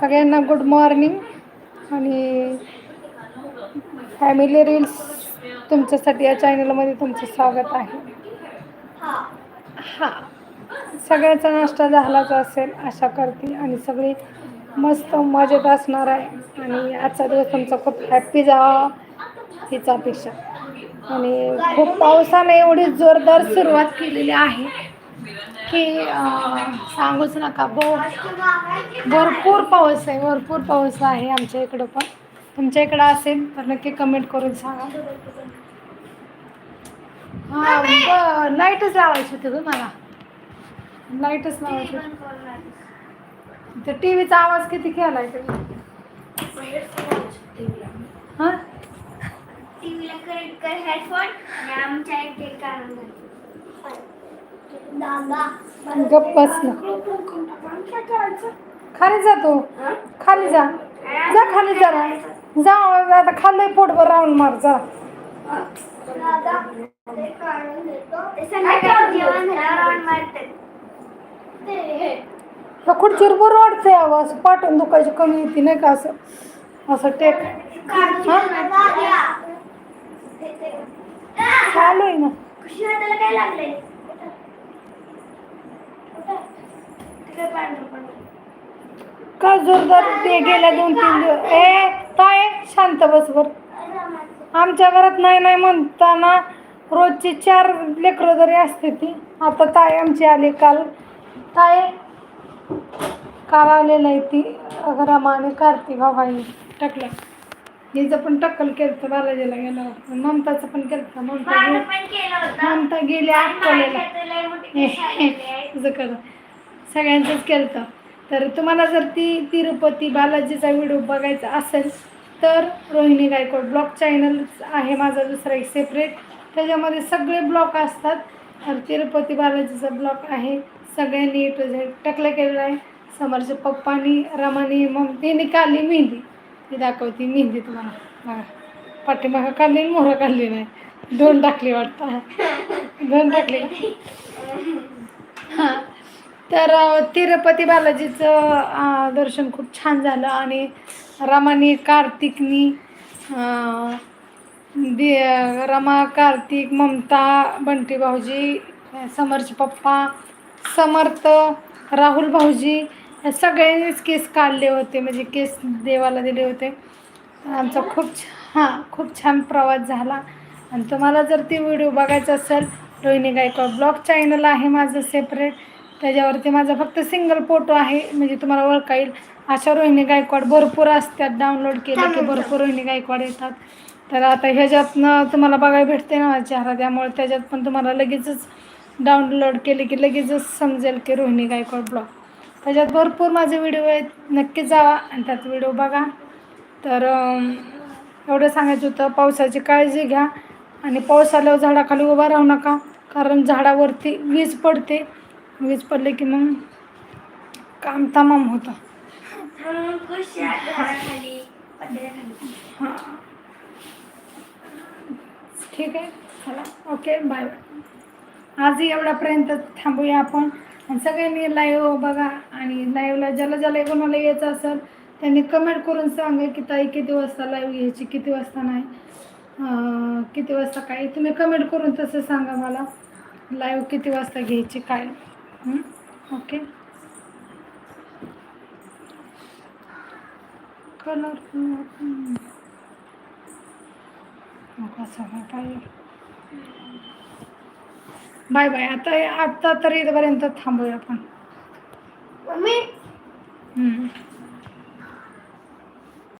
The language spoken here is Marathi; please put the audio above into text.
सगळ्यांना गुड मॉर्निंग आणि फॅमिली रील्स तुमच्यासाठी या चॅनलमध्ये तुमचं स्वागत आहे. हा. सगळ्याचा नाश्ता झालाच असेल आशा करते आणि सगळी मस्त मजेत असणार आहे. आणि आजचा दिवस तुमचा खूप हॅप्पी जावा हीच अपेक्षा. आणि खूप पावसाने एवढी जोरदार सुरुवात केलेली आहे. की सांगूच नका. भो भरपूर पाऊस आहे भरपूर पाऊस आहे आमच्या इकडं पण. तुमच्या इकडं असेल तर नक्की कमेंट करून सांगा. हां ब लाईटच लावायची होती ग मला. लाईटच लावायची होती. टी व्हीचा आवाज किती केला आहे तुम्ही टी व्हीला कनेक्ट कर हेडफोन आणि आमच्या इथे काढून बस ना. खाली जा तू. खाली जा. जा खाली जरा जा आता खाल्लंय पोटभर राऊंड मार जा. खुर्चीवर बरं वाटतंय आवाज. पाठवून दुखायची कमी येते नाही का असं? असं टेक. चालू आहे ना. खुशी हाताला काय लागले काय जोरदार ते गेल्या दोन तीन दिवस? ए ताय शांत बस बर आमच्या घरात नाही नाही म्हणताना रोजची चार लेकरं जरी असते ती आता ताई आमची आली काल. ताई काल आलेलं आहे ती रमा आणि कार्तिक भाई टकल्या. हिचं पण टक्कल केलं बालाजीला गेल्यावर. ममताचं पण केलं ममता होतं. ममता गेली अक्कलेला. तुझं करा सगळ्यांचंच केलं तर तुम्हाला जर ती तिरुपती बालाजीचा व्हिडिओ बघायचा असेल तर रोहिणी गायकवाड ब्लॉग चॅनल आहे माझा दुसरा एक सेपरेट त्याच्यामध्ये सगळे ब्लॉग असतात. तर तिरुपती बालाजीचा ब्लॉग आहे. सगळ्यांनी टू झेड टकलं केलेलं आहे. समोरच्या पप्पानी रमानी मग तिने काढली मेहंदी. ती दाखवती मेहंदी तुम्हाला. बघा. पाठीमागं काढली आणि मोहरं काढली नाही. दोन टाकली वाटतं. दोन टाकली. हां. तर तिरुपती बालाजीचं दर्शन खूप छान झालं आणि रमानी कार्तिकनी दि रमा कार्तिक ममता बंटी भाऊजी समरचे पप्पा समर्थ राहुल भाऊजी सगळ्यांनीच केस काढले होते म्हणजे केस देवाला दिले होते. आमचा खूप छान हां खूप छान प्रवास झाला. आणि तुम्हाला जर ती व्हिडिओ बघायचा असेल रोहिणी गायकवाड ब्लॉग चॅनल आहे माझं सेपरेट त्याच्यावरती माझा फक्त सिंगल फोटो आहे. म्हणजे तुम्हाला ओळखा येईल. अशा रोहिणी गायकवाड भरपूर असतात. डाउनलोड केलं की भरपूर रोहिणी गायकवाड येतात. तर आता ह्याच्यातनं तुम्हाला बघायला भेटते ना चेहरा. त्यामुळे त्याच्यात पण तुम्हाला लगेचच डाउनलोड केले की लगेचच समजेल की रोहिणी गायकवाड ब्लॉग त्याच्यात भरपूर माझे व्हिडिओ आहेत. नक्की जावा आणि त्यात व्हिडिओ बघा. तर एवढं सांगायचं होतं. पावसाची काळजी घ्या. आणि पाऊस आल्यावर झाडाखाली उभा राहू नका. कारण झाडावरती वीज पडते. वीज पडले की मग काम तमाम होतं. हां. ठीक आहे चला. Okay bye bye. आज एवढ्यापर्यंत थांबूया आपण. आणि सगळ्यांनी लाईव्ह बघा आणि लाईव्हला ज्याला ज्याला कोणाला यायचं असेल त्यांनी कमेंट करून सांगा की ताई किती वाजता लाईव्ह घ्यायची किती वाजता नाही. किती वाजता काय? तुम्ही कमेंट करून तसं सांगा मला. लाईव्ह किती वाजता घ्यायची काय? ओके कलर कसं काय बाय बाय आता आता तरी इथपर्यंत थांबूया आपण. मम्मी? हम्म.